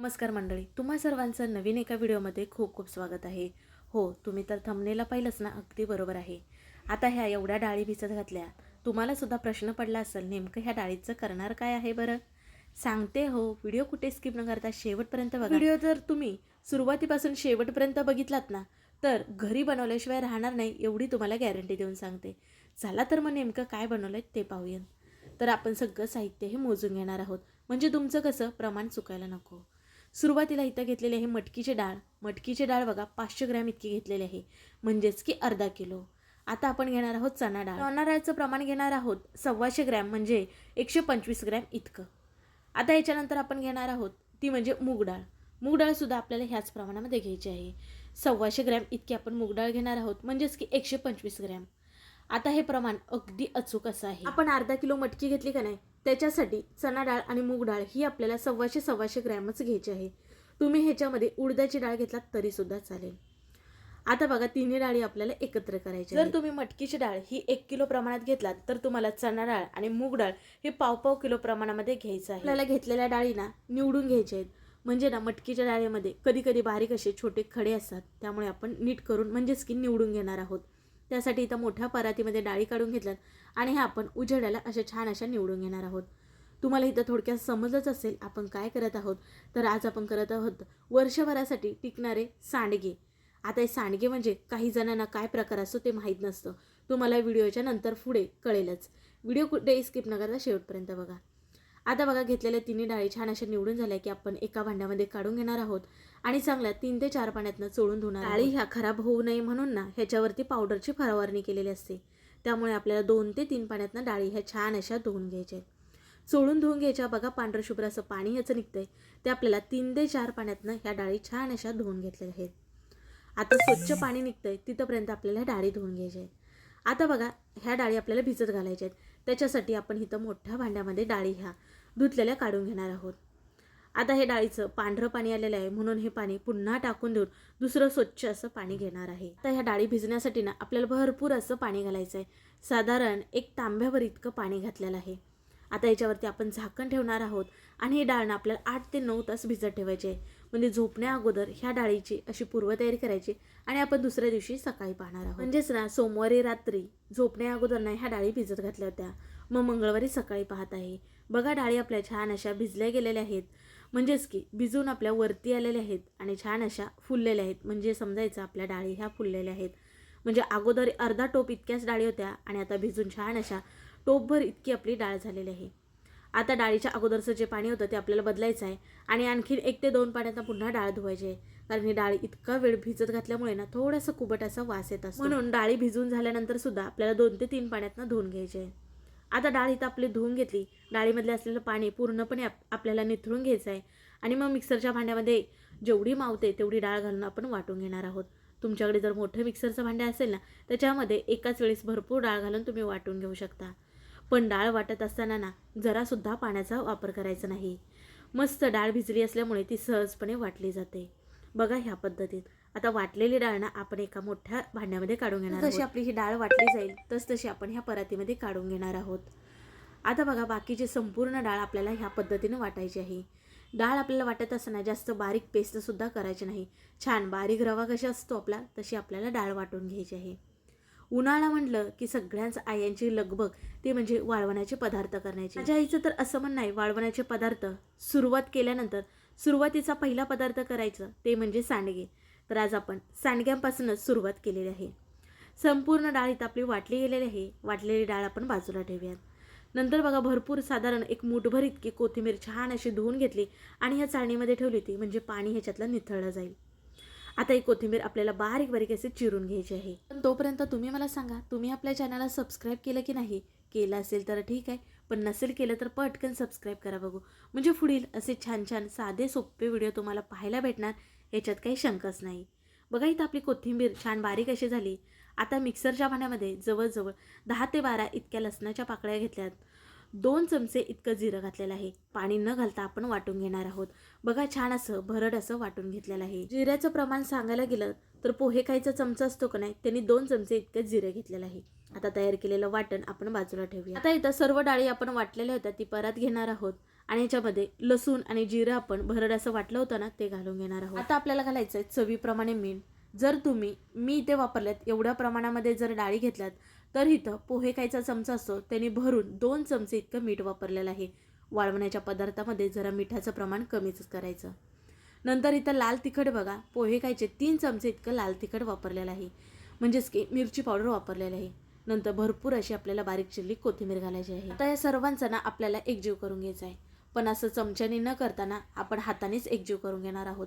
नमस्कार मंडळी तुम्हा सर्वांचं नवीन एका व्हिडिओमध्ये खूप खूप स्वागत आहे. हो तुम्ही तर थंबनेला पाहिलंच ना अगदी बरोबर आहे. आता ह्या एवढ्या डाळी भिजत घातल्या तुम्हाला सुद्धा प्रश्न पडला असेल नेमकं ह्या डाळीचं करणार काय आहे बरं? सांगते हो व्हिडिओ कुठे स्किप न करता शेवटपर्यंत बघा. व्हिडिओ जर तुम्ही सुरुवातीपासून शेवटपर्यंत बघितलात ना तर घरी बनवल्याशिवाय राहणार नाही एवढी तुम्हाला गॅरंटी देऊन सांगते. चला तर मग नेमकं काय बनवलंय ते पाहूया तर आपण सगळं साहित्य हे मोजून घेणार आहोत. म्हणजे तुमचं कसं? प्रमाण चुकायला नको. सुरुवातीला इथं घेतलेली आहे मटकीचे डाळ. मटकीची डाळ बघा पाचशे ग्रॅम इतकी घेतलेली आहे. म्हणजेच की अर्धा किलो. आता आपण घेणार आहोत चणा डाळ. चणा डाळचं प्रमाण घेणार आहोत सव्वाशे ग्रॅम म्हणजे एकशे पंचवीस ग्रॅम इतकं. आता याच्यानंतर आपण घेणार आहोत ती म्हणजे मूग डाळ. मूग डाळसुद्धा आपल्याला ह्याच प्रमाणामध्ये घ्यायची आहे. सव्वाशे ग्रॅम इतकी आपण मूग डाळ घेणार आहोत म्हणजेच की एकशे पंचवीस ग्रॅम. आता हे प्रमाण अगदी अचूक असं आहे. आपण अर्धा किलो मटकी घेतली का नाही? त्याच्यासाठी चणा डाळ आणि मूग डाळ ही आपल्याला सव्वाशे सव्वाशे ग्रॅमच घ्यायची आहे. तुम्ही ह्याच्यामध्ये उडदाची डाळ घेतलात तरी सुद्धा चालेल. आता बघा तिन्ही डाळी आपल्याला एकत्र करायच्या जर तुम्ही मटकीची डाळ ही एक किलो प्रमाणात घेतलात तर तुम्हाला चणा डाळ आणि मूग डाळ हे पाव पाव किलो प्रमाणामध्ये घ्यायचं आहे. आपल्याला घेतलेल्या डाळी ना निवडून घ्यायच्या आहेत. म्हणजे ना मटकीच्या डाळीमध्ये कधी कधी बारीक असे छोटे खडे असतात त्यामुळे आपण नीट करून म्हणजेच की निवडून घेणार आहोत. त्यासाठी इथं मोठ्या परातीमध्ये डाळी काढून घेतल्यात आणि ह्या आपण उजेडाला अशा छान अशा निवडून घेणार आहोत. तुम्हाला इथं थोडक्यात समजच असेल आपण काय करत आहोत. तर आज आपण करत आहोत वर्षभरासाठी टिकणारे सांडगे. आता हे सांडगे म्हणजे काही जणांना काय प्रकार असतो ते माहीत नसतं. तुम्हाला व्हिडिओच्या नंतर पुढे कळेलच. व्हिडिओ कुठे स्किप न करता शेवटपर्यंत बघा. आता बघा घेतलेल्या तिन्ही डाळी छान अशा निवडून झाल्या की आपण एका भांड्यामध्ये काढून घेणार आहोत. आणि चांगल्या तीन ते चार पाण्यातनं चोळून धुणार डाळी ह्या खराब होऊ नये म्हणून ना ह्याच्यावरती पावडरची फवारणी केलेली असते. त्यामुळे आपल्याला दोन ते तीन पाण्यातनं डाळी ह्या छान अशा धुवून घ्यायच्या आहेत. चोळून धुवून घ्यायच्या बघा पांढरं शुभ्र असं पाणी ह्याचं निघतंय. ते आपल्याला तीन ते चार पाण्यातनं ह्या डाळी छान अशा धुवून घेतलेल्या आहेत. आता स्वच्छ पाणी निघतंय तिथंपर्यंत आपल्याला डाळी धुवून घ्यायच्या आहेत. आता बघा ह्या डाळी आपल्याला भिजत घालायच्या आहेत. त्याच्यासाठी आपण इथं मोठ्या भांड्यामध्ये डाळी ह्या धुतलेल्या काढून घेणार आहोत. आता हे डाळीचं पांढरं पाणी आलेलं आहे म्हणून हे पाणी पुन्हा टाकून देऊन दुसरं स्वच्छ असं पाणी घेणार आहे. तर ह्या डाळी भिजण्यासाठी ना आपल्याला भरपूर असं पाणी घालायचं आहे. साधारण एक तांब्यावर इतकं पाणी घातलेलं आहे. आता याच्यावरती आपण झाकण ठेवणार आहोत आणि ही डाळ ना आपल्याला आठ ते नऊ तास भिजत ठेवायची आहे. म्हणजे झोपण्या अगोदर ह्या डाळीची अशी पूर्वतयारी करायची आणि आपण दुसऱ्या दिवशी सकाळी पाहणार आहोत. म्हणजेच ना सोमवारी रात्री झोपण्या अगोदर ना ह्या डाळी भिजत घातल्या होत्या. मग मंगळवारी सकाळी पाहत आहे. बघा डाळी आपल्या छान अशा भिजल्या गेलेल्या आहेत. म्हणजेच की भिजून आपल्या वरती आलेल्या आहेत आणि छान अशा फुललेल्या आहेत. म्हणजे समजायचं आपल्या डाळी ह्या फुललेल्या आहेत. म्हणजे अगोदर अर्धा टोप इतक्याच डाळी होत्या आणि आता भिजून छान अशा टोपभर इतकी आपली डाळ झालेली आहे. आता डाळीच्या अगोदरचं जे पाणी होतं ते आपल्याला बदलायचं आहे आणि आणखीन एक ते दोन पाण्यात पुन्हा डाळ धुवायची आहे. कारण ही डाळ इतका वेळ भिजत घातल्यामुळे ना थोडासा कुबट असा वास येत असतो. म्हणून डाळी भिजून झाल्यानंतर सुद्धा आपल्याला दोन ते तीन पाण्यातनं धुवून घ्यायचे आहे. आता डाळ इथं आपली धुवून घेतली. डाळीमधले असलेलं पाणी पूर्णपणे आप आपल्याला निथळून घ्यायचं आहे आणि मग मिक्सरच्या भांड्यामध्ये जेवढी मावते तेवढी डाळ घालून आपण वाटून घेणार आहोत. तुमच्याकडे जर मोठं मिक्सरचं भांडे असेल ना त्याच्यामध्ये एकाच वेळेस भरपूर डाळ घालून तुम्ही वाटून घेऊ शकता. पण डाळ वाटत असताना ना जरासुद्धा पाण्याचा वापर करायचा नाही. मस्त डाळ भिजली असल्यामुळे ती सहजपणे वाटली जाते. बघा ह्या पद्धतीत. आता वाटलेली डाळ ना आपण एका मोठ्या भांड्यामध्ये काढून घेणार जशी आपली ही डाळ वाटली जाईल तस तशी आपण ह्या परातीमध्ये काढून घेणार आहोत. आता बघा बाकीची संपूर्ण डाळ आपल्याला ह्या पद्धतीने वाटायची आहे. डाळ आपल्याला वाटत असताना जास्त बारीक पेस्टसुद्धा करायची नाही. छान बारीक रवा कशी असतो आपला तशी आपल्याला डाळ वाटून घ्यायची आहे. उन्हाळा म्हटलं की सगळ्यांच आयांची लगबग ते म्हणजे वाळवण्याचे पदार्थ करण्याची. माझ्या आईचं तर असं म्हणणं आहे वाळवण्याचे पदार्थ सुरुवात केल्यानंतर सुरुवातीचा पहिला पदार्थ करायचं ते म्हणजे सांडगे. तर आज आपण सांडग्यांपासूनच सुरुवात केलेली आहे. संपूर्ण डाळ इथं आपली वाटली गेलेली आहे. वाटलेली डाळ आपण बाजूला ठेवूयात. नंतर बघा भरपूर साधारण एक मुठभर इतकी कोथिंबीर छान अशी धुवून घेतली आणि ह्या चाळणीमध्ये ठेवली होती म्हणजे पाणी ह्याच्यातलं निथळलं जाईल. आता ही कोथिंबीर आपल्याला बारीक बारीक असे चिरून घ्यायची आहे. पण तोपर्यंत तुम्ही मला सांगा तुम्ही आपल्या चॅनलला सबस्क्राईब केलं की नाही? केलं असेल तर ठीक आहे पण नसेल केलं तर पटकन सबस्क्राईब करा बघू. म्हणजे पुढील असे छान छान साधे सोपे व्हिडिओ तुम्हाला पाहायला भेटणार. याच्यात काही शंकाच नाही. बघा इथं आपली कोथिंबीर छान बारीक अशी झाली. आता मिक्सरच्या पाण्यामध्ये जवळजवळ दहा ते बारा इतक्या लसणाच्या पाकळ्या घेतल्यात. दोन चमचे इतकं जिरं घातलेलं आहे. पाणी न घालता आपण वाटून घेणार आहोत. बघा छान असं भरड असं वाटून घेतलेलं आहे. जिऱ्याचं प्रमाण सांगायला गेलं तर पोहे खायचा चमचा असतो का नाही त्यांनी दोन चमचे इतकं जिरं घेतलेलं आहे. आता तयार केलेलं वाटण आपण बाजूला ठेवूया. आता इथं सर्व डाळी आपण वाटलेल्या होत्या ती परत घेणार आहोत. आणि याच्यामध्ये लसूण आणि जिरं आपण भरड असं वाटलं होतं ना ते घालून घेणार आहोत. आता आपल्याला घालायचं आहे चवीप्रमाणे मीठ. जर तुम्ही मी इथे वापरल्यात एवढ्या प्रमाणामध्ये जर डाळी घेतल्यात तर इथं पोहे खायचा चमचा असतो त्यांनी भरून दोन चमचे इतकं मीठ वापरलेलं आहे. वाळवण्याच्या पदार्थामध्ये जरा मिठाचं प्रमाण कमीच करायचं. नंतर इथं लाल तिखट बघा पोहे खायचे तीन चमचे इतकं लाल तिखट वापरलेलं आहे. म्हणजेच की मिरची पावडर वापरलेलं आहे. नंतर भरपूर अशी आपल्याला बारीक चिरली कोथिंबीर घालायची आहे. आता या सर्वांचा ना आपल्याला एकजीव करून घ्यायचा आहे. पण असं चमच्याने न करताना आपण हातानेच एकजीव करून घेणार आहोत.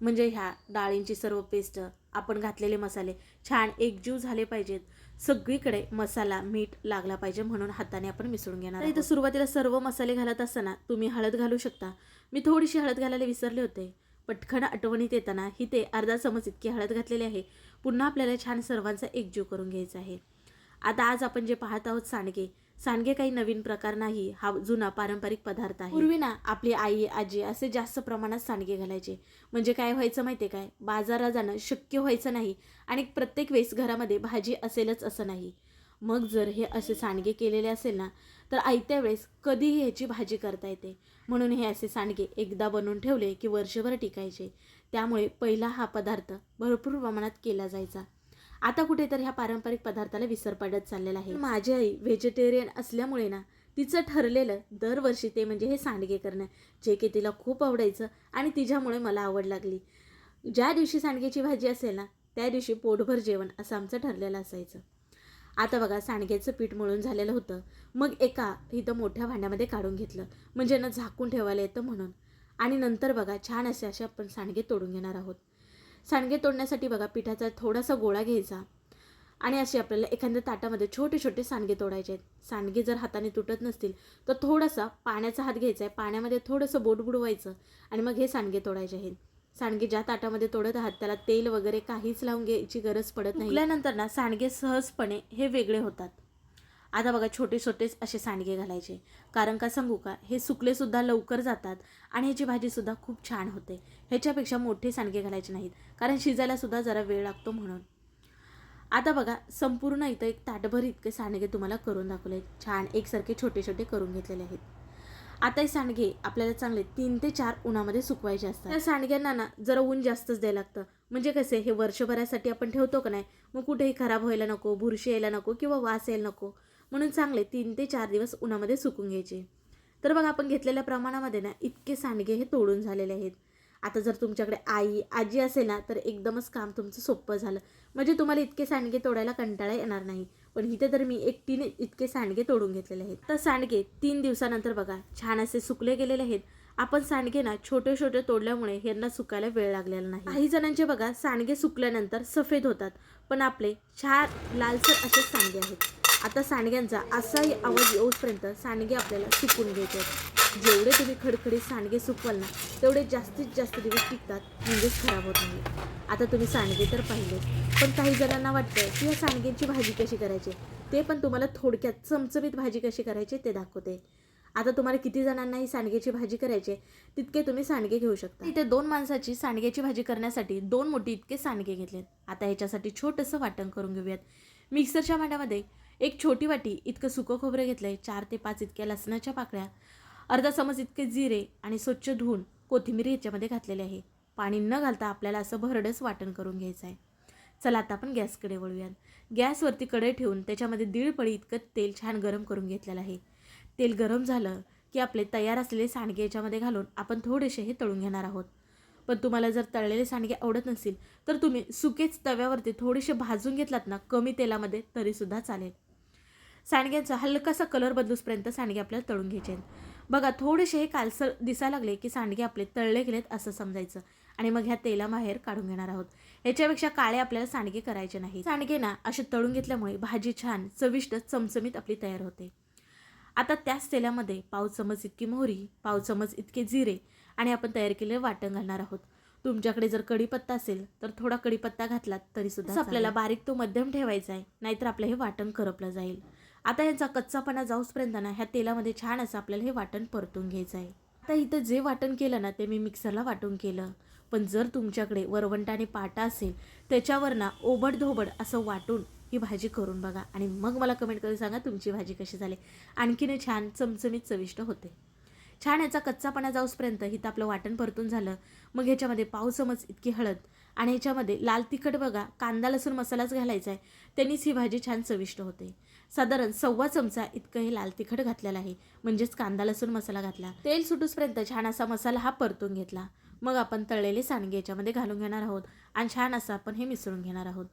म्हणजे ह्या डाळींची सर्व पेस्ट आपण घातलेले मसाले छान एकजीव झाले पाहिजेत. सगळीकडे मसाला मीठ लागला पाहिजे म्हणून हाताने आपण मिसळून घेणार इथं सुरुवातीला सर्व मसाले घालत असताना तुम्ही हळद घालू शकता. मी थोडीशी हळद घालायला विसरले होते. पटकन आठवणीत येताना ही ते अर्धा चमच इतकी हळद घातलेली आहे. पुन्हा आपल्याला छान सर्वांचा एकजीव करून घ्यायचा आहे. आता आज आपण जे पाहत आहोत सांडगे सांडगे काही नवीन प्रकार नाही हा जुना पारंपरिक पदार्थ आहे. पूर्वी ना आपली आई आजी असे जास्त प्रमाणात सांडगे घालायचे. म्हणजे काय व्हायचं माहितीये काय? बाजारात जाणं शक्य व्हायचं नाही आणि प्रत्येक वेळेस घरामध्ये भाजी असेलच असं नाही. मग जर हे असे सांडगे केलेले असेल ना तर आयत्या वेळेस कधीही ह्याची भाजी करता येते. म्हणून हे असे सांडगे एकदा बनवून ठेवले की वर्षभर टिकायचे. त्यामुळे पहिला हा पदार्थ भरपूर प्रमाणात केला जायचा. आता कुठेतरी ह्या पारंपरिक पदार्थाला विसर पडत चाललेला आहे. माझी आई व्हेजिटेरियन असल्यामुळे ना तिचं ठरलेलं दरवर्षी ते म्हणजे हे सांडगे करणं जे की तिला खूप आवडायचं आणि तिच्यामुळे मला आवड लागली. ज्या दिवशी सांडग्याची भाजी असेल ना त्या दिवशी पोटभर जेवण असं आमचं ठरलेलं असायचं. आता बघा सांडग्याचं पीठ मळून झालेलं होतं. मग एका इथं मोठ्या भांड्यामध्ये काढून घेतलं. म्हणजे ना झाकून ठेवायला येतं म्हणून. आणि नंतर बघा छान असे असे आपण सांडगे तोडून घेणार आहोत. सांडगे तोडण्यासाठी बघा पिठाचा थोडासा गोळा घ्यायचा. आणि असे आपल्याला एखाद्या ताटामध्ये छोटे छोटे सांडगे तोडायचे आहेत. सांडगे जर हाताने तुटत नसतील तर थोडासा पाण्याचा हात घ्यायचा आहे. पाण्यामध्ये थोडंसं बोट बुडवायचं आणि मग हे सांडगे तोडायचे आहेत. सांडगे ज्या ताटामध्ये तोडत आहात त्याला तेल वगैरे काहीच लावून घ्यायची गरज पडत नाही. उकल्यानंतर ना सांडगे सहजपणे हे वेगळे होतात. आता बघा छोटे छोटेच असे सांडगे घालायचे. कारण का सांगू का? हे सुकले सुद्धा लवकर जातात आणि ह्याची भाजीसुद्धा खूप छान होते. ह्याच्यापेक्षा मोठे सांडगे घालायचे नाहीत. कारण शिजायलासुद्धा जरा वेळ लागतो म्हणून. आता बघा संपूर्ण इथं एक ताटभर इतके सांडगे तुम्हाला करून दाखवले छान एकसारखे छोटे छोटे करून घेतलेले आहेत. आता हे सांडगे आपल्याला चांगले तीन ते चार उन्हामध्ये सुकवायचे असतात. त्या सांडग्यांना ना जरा ऊन जास्तच द्यायला लागतं. म्हणजे कसे? हे वर्षभरासाठी आपण ठेवतो का नाही? मग कुठेही खराब व्हायला नको बुरशी यायला नको किंवा वास यायला नको. म्हणून चांगले तीन ते चार दिवस उन्हामध्ये सुकून घ्यायचे. तर बघा आपण घेतलेल्या प्रमाणामध्ये ना इतके सांडगे हे तोडून झालेले आहेत. आता जर तुमच्याकडे आई आजी असेल ना तर एकदमच काम तुमचं सोपं झालं. म्हणजे तुम्हाला इतके सांडगे तोडायला कंटाळा येणार नाही. पण इथे तर मी एकटीने इतके सांडगे तोडून घेतलेले आहेत. तर सांडगे तीन दिवसानंतर बघा छान असे सुकले गेलेले आहेत. आपण सांडगे ना छोटे छोटे तोडल्यामुळे यांना सुकायला वेळ लागलेला नाही. काही जणांचे बघा सांडगे सुकल्यानंतर सफेद होतात. पण आपले छान लालसर असे सांडगे आहेत. आता सांडग्यांचा असाही आवाज येऊपर्यंत सांडगे आपल्याला सुकून घ्यायचे आहेत जेवढे तुम्ही खडखडीत सांडगे सुकवाल ना तेवढे जास्तीत जास्त दिवस टिकतात म्हणजेच खराब होत नाही. आता तुम्ही सांडगे तर पाहिले पण काही जणांना वाटतं की या सांडग्यांची भाजी कशी करायची? ते पण तुम्हाला थोडक्यात चमचमीत भाजी कशी करायची ते दाखवते. आता तुम्हाला किती जणांना ही सांडग्याची भाजी करायची तितके तुम्ही सांडगे घेऊ शकता. इथे दोन माणसाची सांडग्याची भाजी करण्यासाठी दोन मोठी इतके सांडगे घेतलेत. आता ह्याच्यासाठी छोटंसं वाटण करून घेऊयात. मिक्सरच्या भांड्यामध्ये एक छोटी वाटी इतकं सुकं खोबरं घेतलं आहे चार ते पाच इतक्या लसणाच्या पाकळ्या अर्धा चमच इतके जिरे आणि स्वच्छ धुवून कोथिंबीर याच्यामध्ये घातलेले आहे. पाणी न घालता आपल्याला असं भरडच वाटण करून घ्यायचं आहे. चला आता आपण गॅसकडे वळूयात. गॅसवरती कढई ठेवून त्याच्यामध्ये दीड पळी इतकं तेल छान गरम करून घेतलेलं आहे. तेल गरम झालं की आपले तयार असलेले सांडगे याच्यामध्ये घालून आपण थोडेसे हे तळून घेणार आहोत. पण तुम्हाला जर तळलेले सांडगे आवडत नसतील तर तुम्ही सुकेच तव्यावरती थोडेसे भाजून घेतलात ना कमी तेलामध्ये तरीसुद्धा चालेल. सांडग्यांचा हलकासा कलर बदलूसपर्यंत सांडगे आपल्याला तळून घ्यायचे आहेत. बघा थोडेसे हे कालसर दिसायला लागले की सांडगे आपले तळले गेलेत असं समजायचं. आणि मग ह्या तेलाबाहेर काढून घेणार आहोत. याच्यापेक्षा काळे आपल्याला सांडगे करायचे नाही सांडगे ना असे तळून घेतल्यामुळे भाजी छान चविष्ट चमचमीत आपली तयार होते. आता त्याच तेलामध्ये पाव चमच इतकी मोहरी पाव चमच इतके जिरे आणि आपण तयार केलेले वाटण घालणार आहोत. तुमच्याकडे जर कढीपत्ता असेल तर थोडा कढीपत्ता घातलात तरी सुद्धा आपल्याला बारीक तो मध्यम ठेवायचा आहे नाहीतर आपलं हे वाटण करपलं जाईल. आता यांचा कच्चापणा जाऊसपर्यंत ना ह्या तेलामध्ये छान असं आपल्याला हे वाटण परतून घ्यायचं आहे. आता इथं जे वाटण केलं ना ते मी मिक्सरला वाटून केलं. पण जर तुमच्याकडे वरवंट आणि पाटा असेल त्याच्यावर ना ओबड धोबड असं वाटून ही भाजी करून बघा. आणि मग मला कमेंट करून सांगा तुमची भाजी कशी झाली. आणखीन छान चमचमीत चविष्ट होते. छान याचा कच्चापणा जाऊसपर्यंत हिथं आपलं वाटण परतून झालं. मग ह्याच्यामध्ये पाव चमच इतकी हळद आणि ह्याच्यामध्ये लाल तिखट बघा कांदा लसूण मसालाच घालायचा आहे. त्यांनीच ही भाजी छान चविष्ट होते. साधारण सव्वा चमचा इतकं हे लाल तिखट घातलेलं आहे. म्हणजेच कांदा लसूण मसाला घातला. तेल सुटूसपर्यंत छान असा मसाला हा परतून घेतला. मग आपण तळलेले सांडगे याच्यामध्ये घालून घेणार आहोत आणि छान असं आपण हे मिसळून घेणार आहोत.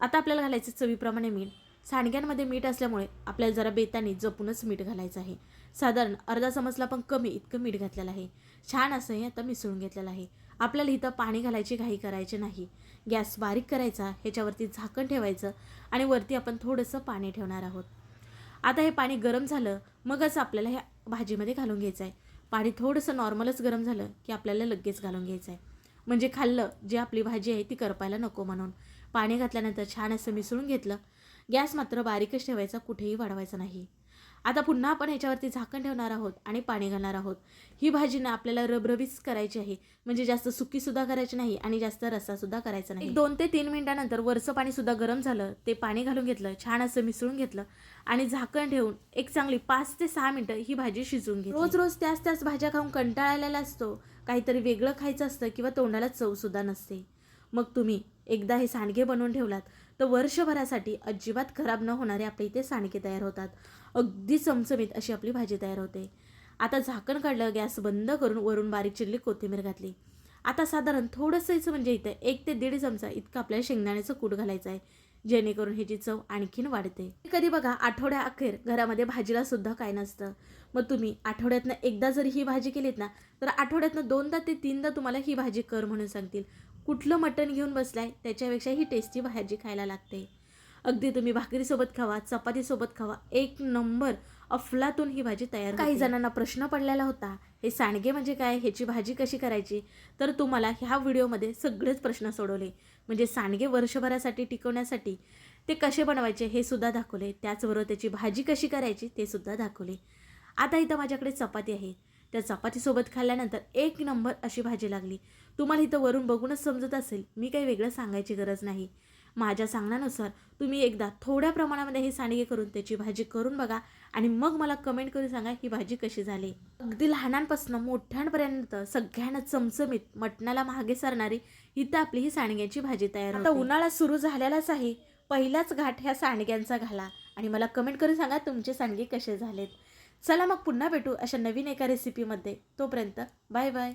आता आपल्याला घालायचं चवीप्रमाणे मीठ. सांडग्यांमध्ये मीठ असल्यामुळे आपल्याला जरा बेताने जपूनच मीठ घालायचं आहे. साधारण अर्धा चमचला पण कमी इतकं मीठ घातलेलं आहे. छान असं हे आता मिसळून घेतलेलं आहे. आपल्याला इथं पाणी घालायची घाई करायची नाही. गॅस बारीक करायचा ह्याच्यावरती झाकण ठेवायचं आणि वरती आपण थोडंसं पाणी ठेवणार आहोत. आता हे पाणी गरम झालं मगच आपल्याला ह्या भाजीमध्ये घालून घ्यायचं आहे पाणी थोडंसं नॉर्मलच गरम झालं की आपल्याला लगेच घालून घ्यायचं आहे म्हणजे खाल्लं जे आपली भाजी आहे ती करपायला नको म्हणून. पाणी घातल्यानंतर छान असं मिसळून घेतलं. गॅस मात्र बारीकच ठेवायचा कुठेही वाढवायचा नाही. आता पुन्हा आपण ह्याच्यावरती झाकण ठेवणार आहोत आणि पाणी घालणार आहोत. ही भाजी ना आपल्याला रबरबीच करायची आहे. म्हणजे जास्त सुकीसुद्धा करायची नाही आणि जास्त रस्सासुद्धा करायचा नाही. दोन ते तीन मिनिटानंतर वरचं पाणीसुद्धा गरम झालं ते पाणी घालून घेतलं छान असं मिसळून घेतलं आणि झाकण ठेवून एक चांगली पाच ते सहा मिनिटं ही भाजी शिजवून घेतली. रोज रोज त्याच त्याच भाज्या खाऊन कंटाळलेला असतो. काहीतरी वेगळं खायचं असतं किंवा तोंडाला चवसुद्धा नसते. मग तुम्ही एकदा हे सांडगे बनवून ठेवलात. तर वर्षभरासाठी अजिबात खराब न होणारे आपल्या इथे सांडगे तयार होतात. अगदी चमचमीत अशी आपली भाजी तयार होते. आता झाकण काढलं गॅस बंद करून वरून बारीक चिरली कोथिंबीर घातली. आता साधारण थोडंसंच म्हणजे इथं एक ते दीड चमचा इतकं आपल्याला शेंगदाण्याचं कूट घालायचं आहे जेणेकरून ह्याची चव आणखीन वाढते. कधी बघा आठवड्या अखेर घरामध्ये भाजीला सुद्धा काय नसतं. मग तुम्ही आठवड्यातनं एकदा जर ही भाजी केलीत ना तर आठवड्यातनं दोनदा ते तीनदा तुम्हाला ही भाजी कर म्हणून सांगतील. कुठलं मटण घेऊन बसलाय त्याच्यापेक्षा ही टेस्टी भाजी खायला लागते. अगदी तुम्ही भाकरीसोबत खावा चपातीसोबत खावा एक नंबर अफलातून ही भाजी तयार काही जणांना प्रश्न पडलेला होता हे सांडगे म्हणजे काय ह्याची भाजी कशी करायची? तर तुम्हाला ह्या व्हिडिओमध्ये सगळेच प्रश्न सोडवले. म्हणजे सांडगे वर्षभरासाठी टिकवण्यासाठी ते कसे बनवायचे हे सुद्धा दाखवले त्याचबरोबर त्याची भाजी कशी करायची ते सुद्धा दाखवले. आता इथं माझ्याकडे चपाती आहे. त्या चपातीसोबत खाल्ल्यानंतर एक नंबर अशी भाजी लागली. तुम्हाला इथं वरून बघूनच समजत असेल मी काही वेगळं सांगायची गरज नाही. माझ्या सांगण्यानुसार तुम्ही एकदा थोड्या प्रमाणामध्ये हे सांडगे करून त्याची भाजी करून बघा आणि मग मला कमेंट करून सांगा ही भाजी कशी झाली. अगदी लहानांपासून मोठ्यांपर्यंत सगळ्यांना चमचमीत मटणाला मागे सरणारी इथं आपली ही सांडग्याची भाजी तयार आता उन्हाळा सुरू झालेलाच आहे. पहिलाच घाट ह्या सांडग्यांचा घाला आणि मला कमेंट करून सांगा तुमचे सांडगे कसे झालेत. चला मग पुन्हा भेटू अशा नवीन एका रेसिपीमध्ये तोपर्यंत बाय बाय